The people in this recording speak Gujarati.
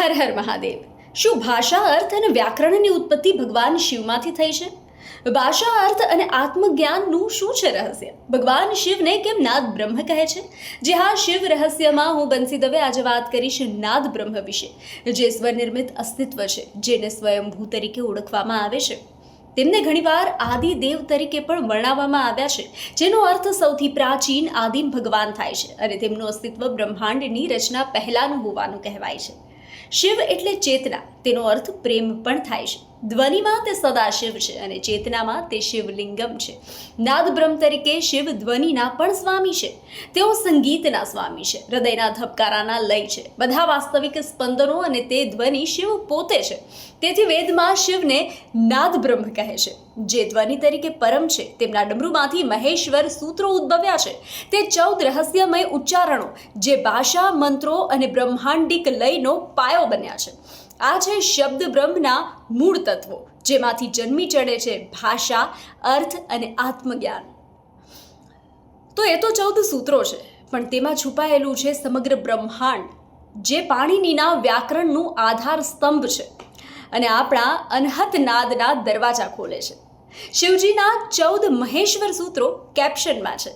હર હર મહાદેવ. શું ભાષા અર્થ અને વ્યાકરણની ઉત્પત્તિ ભગવાન શિવમાંથી થઈ છે? ભાષા અર્થ અને આત્મજ્ઞાનનું શું છે રહસ્ય? ભગવાન શિવને કેમ નાદ બ્રહ્મ કહે છે? જે હા, શિવ રહસ્યમાં હું બંસી દવે આજે વાત કરીશ નાદ બ્રહ્મ વિશે, જે સ્વનિર્મિત અસ્તિત્વ છે, જેને સ્વયંભૂ તરીકે ઓળખવામાં આવે છે. તેમને ઘણીવાર આદિ દેવ તરીકે પણ વર્ણવવામાં આવ્યા છે, જેનો અર્થ સૌથી પ્રાચીન આદિમ ભગવાન થાય છે, અને તેમનું અસ્તિત્વ બ્રહ્માંડની રચના પહેલાંનું હોવાનું કહેવાય છે. શિવ એટલે ચેતના તેનો અર્થ પ્રેમ પણ થાય છે. ધ્વનિમાં તે સદાશિવ છે અને ચેતનામાં તે શિવલિંગમ છે. નાદ બ્રહ્મ તરીકે શિવ ધ્વનિના પણ સ્વામી છે. તેઓ સંગીતના સ્વામી છે. હૃદયના ધબકારાના લય છે. બધા વાસ્તવિક સ્પંદનો અને તે ધ્વનિ શિવ પોતે છે. તેથી વેદમાં શિવને નાદ બ્રહ્મ કહે છે. જે ધ્વનિ તરીકે પરમ છે, તેમના ડમરૂમાંથી મહેશ્વર સૂત્રો ઉદ્ભવ્યા છે. તે ચૌદ રહસ્યમય ઉચ્ચારણો, જે ભાષા, મંત્રો અને બ્રહ્માંડિક લયનો પાયો બન્યા છે. આ છે શબ્દ બ્રહ્મના મૂળ તત્વો, જેમાંથી જન્મી ચડે છે ભાષા, અર્થ અને આત્મજ્ઞાન. તો એ તો ચૌદ સૂત્રો છે, પણ તેમાં છુપાયેલું છે સમગ્ર બ્રહ્માંડ, જે પાણીનીના વ્યાકરણનું આધાર સ્તંભ છે અને આપણા અનહત નાદના દરવાજા ખોલે છે. શિવજીના ચૌદ મહેશ્વર સૂત્રો કેપ્શનમાં છે.